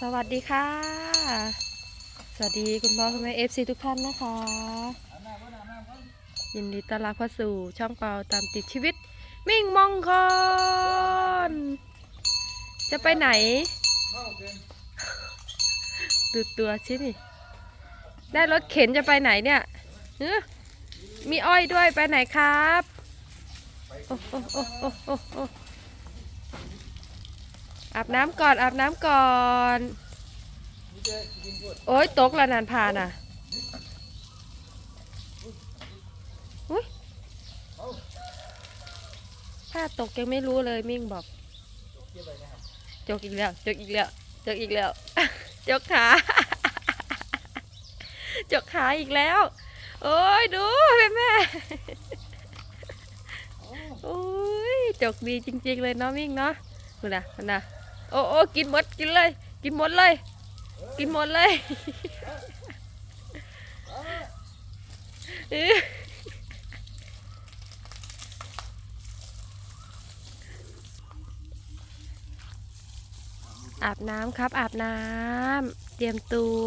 สวัสดีค่ะ สวัสดีคุณพ่อคุณแม่เอฟซีทุกท่านนะคะ ยินดีต้อนรับเข้าสู่ช่องเปาตามติดชีวิต มิ่งมองคอนจะไปไหน ดูตัวชินี่ ได้รถเข็นจะไปไหนเนี่ยเอ้อมีอ้อยด้วยไปไหนครับ โอ้โอ้โอ้โอ้โอ้ อาบน้ำก่อนอาบน้ำก่อน โอ้ยตกแล้วนานพาน่ะอุ้ยถ้าตกยังไม่รู้เลยมิ่งบอก จกอีกแล้ว จกอีกแล้ว จกอีกแล้ว จกขา จกขาอีกแล้ว โอ้ยดูแม่แม่โอ้ยจกดีจริง ๆ เลยเนาะมิ่งเนาะคุณนะคุณนะ โอ้โอ้กินหมดกินเลย กินหมดเลย กินหมดเลยอื้ออาบน้ำครับ อาบน้ำเตรียมตัว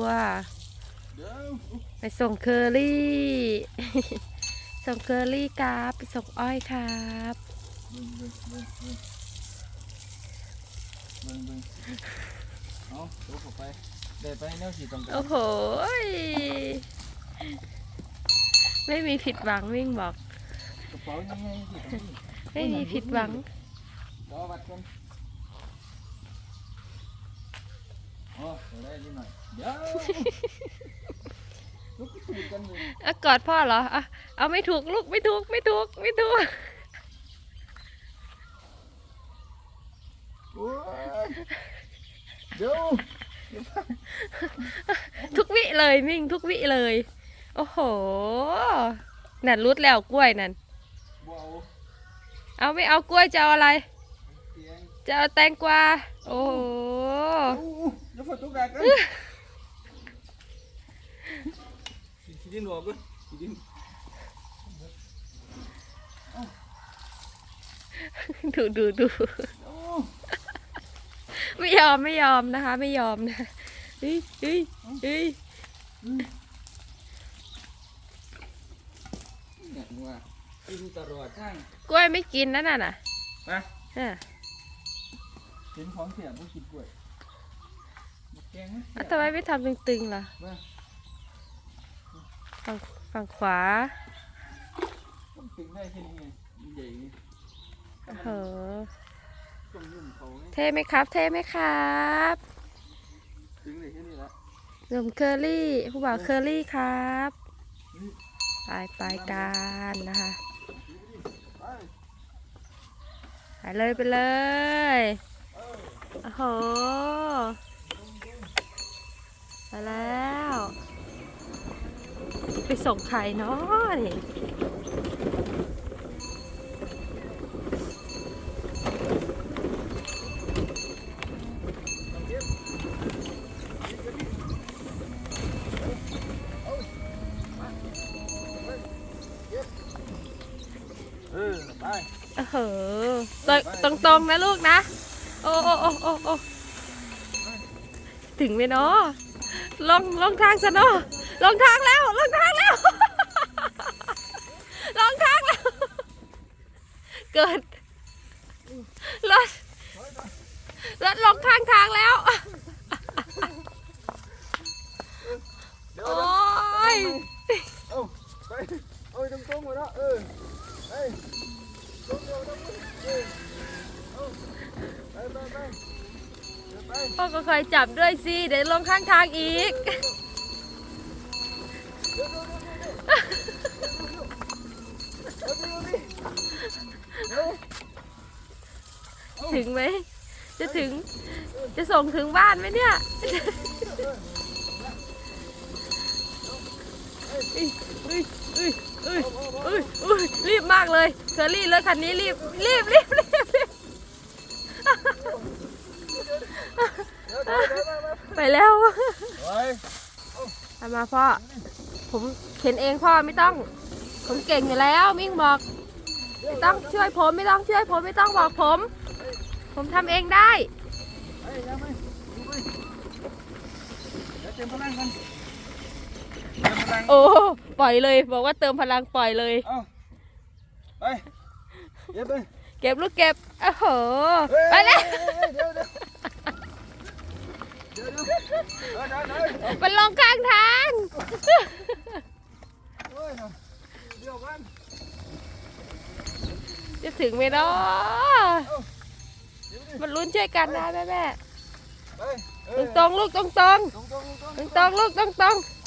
ไปส่งเคอรี่ ส่งเคอรี่ครับ ไปส่งอ้อยครับ เบิ่งเบิ่งเบิ่งเบิ่งเบิ่งเบิ่งเอาตัวเข้าไปได้ไปแนวสีตรงกันโอ้โหยไม่มีผิดหวังวิ่งบอก กระเป๋ายังไงสีตรงนี้ไม่มีผิดหวัง รอวัดกันอ๋อเดี๋ยวได้นิดหน่อยเดี๋ยวลูกก็ถูกกันเลย อะกอดพ่อเหรออะเอาไม่ถูกลูกไม่ถูกไม่ถูกไม่ถูก โอ้ย เดี๋ยวทุกวิเลยมิ่งทุกวิเลย โอ้โห นั่นรุดแล้วกล้วยนั่นบ่เอาเอาไม่เอากล้วยจะเอาอะไรเตียงจะเอาแตงกวา โอ้โหอู้เดี๋ยวฝนตกหนักกันสีดินออกกันสีดินดูดูดูโอ้ ไม่ยอมไม่ยอมนะคะ ไม่ยอมนะเฮ้ยเฮ้ยเฮ้ยเนี่ยว่ากินตลอดข้างกล้วยไม่กินนั่นน่ะน่ะนะอะเห็นของเสียต้องกินกล้วยบักแกงนะอะทำไมไม่ทำตึงๆล่ะว่าฝั่งฝั่งขวาต้องตึงได้แค่นี้ไงมันใหญ่ไงโอ้โห ต้องยุ่มเขาไงเท่ไหมครับ เท่ไหมครับตึงได้แค่นี้ละหนุ่มเคอรี่ผู้บ่าวเคอรี่ครับไปไปกันนะคะไปไปเลยไปเลยโอ้โหไปแล้ว ไปส่งใครเนาะนี่ ไปโอ้โหตรงตรงๆนะลูกนะ โอ้โอ้โอ้โอ้โอ้ถึงไหมเนาะลงลงทางซะเนาะลงทางแล้วลงทางแล้วลงทางแล้ว เกิดรถรถลงข้างทางแล้วเดี๋ยโอ้ย เอาไปเอาตรงตรงๆเลยนะเออเดียวตรงนี้เออไป พ่อก็คอยจับด้วยสิ เดี๋ยวลงข้างทางอีก ถึงไหม จะถึง จะส่งถึงบ้านไหมเนี่ย อุ้ยอุ้ยอุ้ยอุ้ยอุ้ยอุ้ยรีบมากเลยเคอรี่รถคันนี้รีบรีบรีบรีบรีบไปแล้วไปทำมาพ่อ ผมเข็นเองพ่อไม่ต้อง ผมเก่งอยู่แล้วมิ่งบอก ไม่ต้องช่วยผมไม่ต้องช่วยผมไม่ต้องบอกผม ผมทำเองได้เดี๋ยวเติมพลังกัน ติมพลังโอ้ปล่อยเลย บอกว่าเติมพลังปล่อยเลย เอาไปเย็บไปเก็บลูกเก็บโอ้โหเฮ้ยไปแล้วเดี๋ยวเดี๋ยวเดี๋ยวเดี๋ยวเดี๋ยวเดี๋ยวเดี๋ยวเดี๋ยวมันลงข้างทางโอ้ยเดี๋ยวกันจะถึงไหมเนาะเดี๋ยวดิมันลุ้นช่วยกันนะแม่แม่ไปเอตรองตรงๆลูกตรงตรงตรงตรงตรงตรงตรงๆลูกตรงตรงไปเลยมาใจกันเด้อมาใจกันเด้อระวังระวังระวังเร็วเร็วเร็วๆ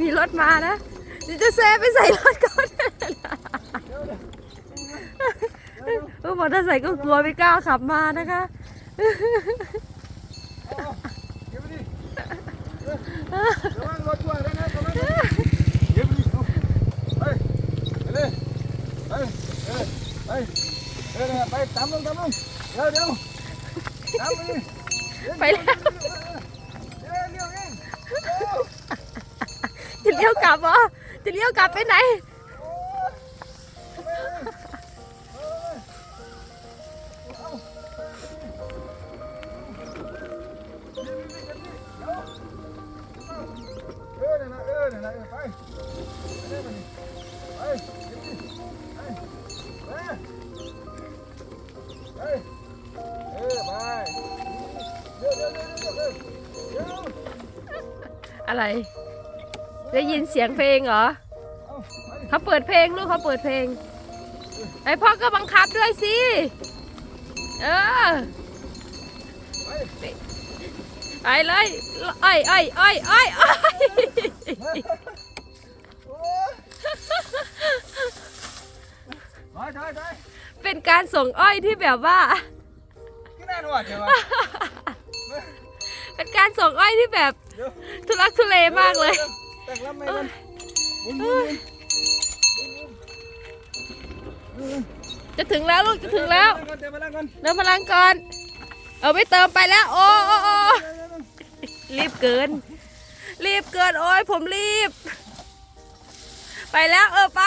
มีรถมานะดี๋จะแซไปใส่รถก่อนเออมอเตอร์ไก็กลัวไม่กล้าขับมานะคะไปตามลงตามลงเดี๋ยวเดี๋ยว ไปดิไปแล้วเดี๋ยวเดี๋ยวเองเดี๋ยวจะเลี้ยวกลับเหรอจะเลี้ยวกลับไปไหนโอ้ยไป อะไร ได้ยินเสียงเพลงเหรอเอาไปเขาเปิดเพลงลูกเขาเปิดเพลง ไอพ่อก็บังคับด้วยสิ เออ ไปไปเลยอ้อยอ้อยอ้อยอ้อยอ้อยโอ้ยไปไปไปเป็นการส่งอ้อยที่แบบว่ากี่น่าหนวดเดี๋ยววะ เป็นการส่งอ้อยที่แบบเดี๋ยวทุลักทุเลมากเลยแต่งลำไม่กันหมุนหมุนหมุนจะถึงแล้วลูกจะถึงแล้วเดี๋ยวมาแล้วกันเติมพลังก่อน เอาไม่เติมไปแล้วโอ้โอ้โอ้รีบเกิน รีบเกินโอ้ยผมรีบ ไปแล้วเออไป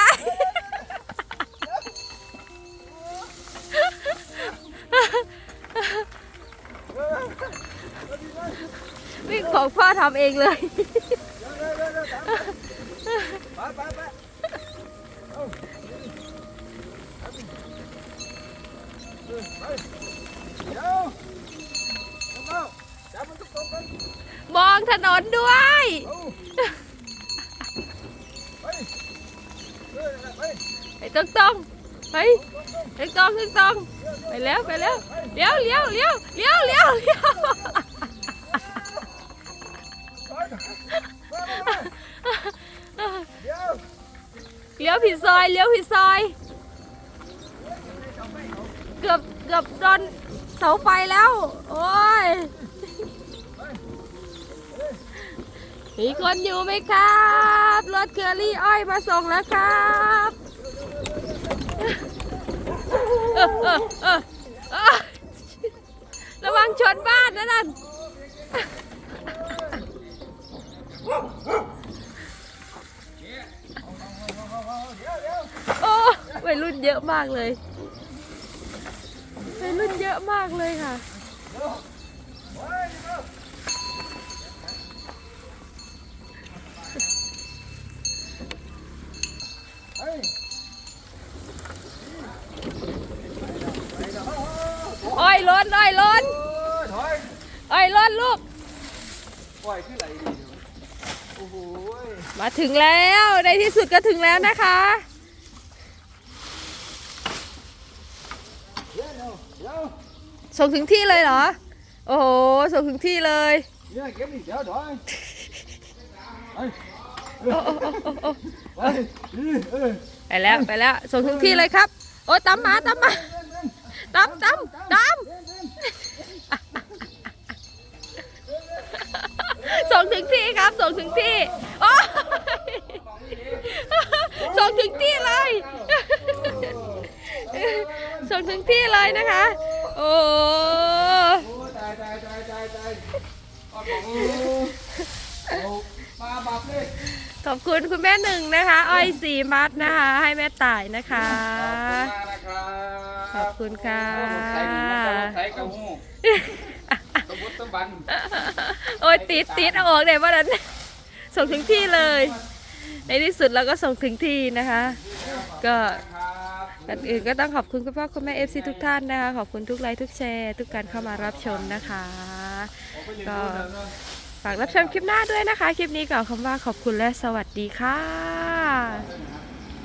ของพ่อทำเองเลย มองถนนด้วย ไปตรงตรงไปไปตรงตรงตรงไปแล้วไปแล้วเลี้ยวเลี้ยวเลี้ยวเลี้ยวเลี้ยวเลี้ยว เลี้ยวผิดซอย เลี้ยวผิดซอย เกือบเกือบโดนเสาไฟแล้ว โอ้ย มีคนอยู่ไหมครับ รถเคอรี่อ้อยมาส่งแล้วครับระวังชนบ้านนะนั่น โอ้ วัยรุ่นเยอะมากเลยวัยรุ่นเยอะมากเลยค่ะเฮ้ยอ้อยล้นอ้อยล้นถอยอ้อยล้นลูก ปล่อยขึ้นไหลดีโอ้โห มาถึงแล้ว ในที่สุดก็ถึงแล้วนะคะ เดี๋ยวเดี๋ยว ส่งถึงที่เลยเหรอ โอ้โห ส่งถึงที่เลยเนี่ยเก็บดิเดี๋ยวถอยไปโอ้โอ้โอ้โอ้โอ้ไปนี่เออไปแล้วไปแล้ว ส่งถึงที่เลยครับ โอ้ยตามมาตามมาตามตามตามส่งถึงที่ครับ ส่งถึงที่โอ้ยส่งถึงที่เลย ส่งถึงที่เลยนะคะ โอ้โอ้ตายตายตายตายตายเอาของโอ้มาบับเลยขอบคุณคุณแม่หนึ่งนะคะ อ้อยสีมัดนะคะ ให้แม่ต่ายนะคะ ขอบคุณมากนะครับขอบคุณค่ะใส่นี่มันจะว่าใส่กระหูสมมติสมบันโอ้ยติดติดเอาออกเดี๋ยววันนั้นส่งถึงที่เลย ในที่สุดเราก็ส่งถึงที่นะคะ ก็ครับ ก่อนอื่นก็ต้องขอบคุณคุณพ่อคุณแม่เอฟซีทุกท่านนะคะ ขอบคุณทุกไลค์ทุกแชร์ ทุกการเข้ามารับชมนะคะ ก็ฝากรับชมคลิปหน้าด้วยนะคะ คลิปนี้กล่าวคำว่าขอบคุณและสวัสดีค่ะ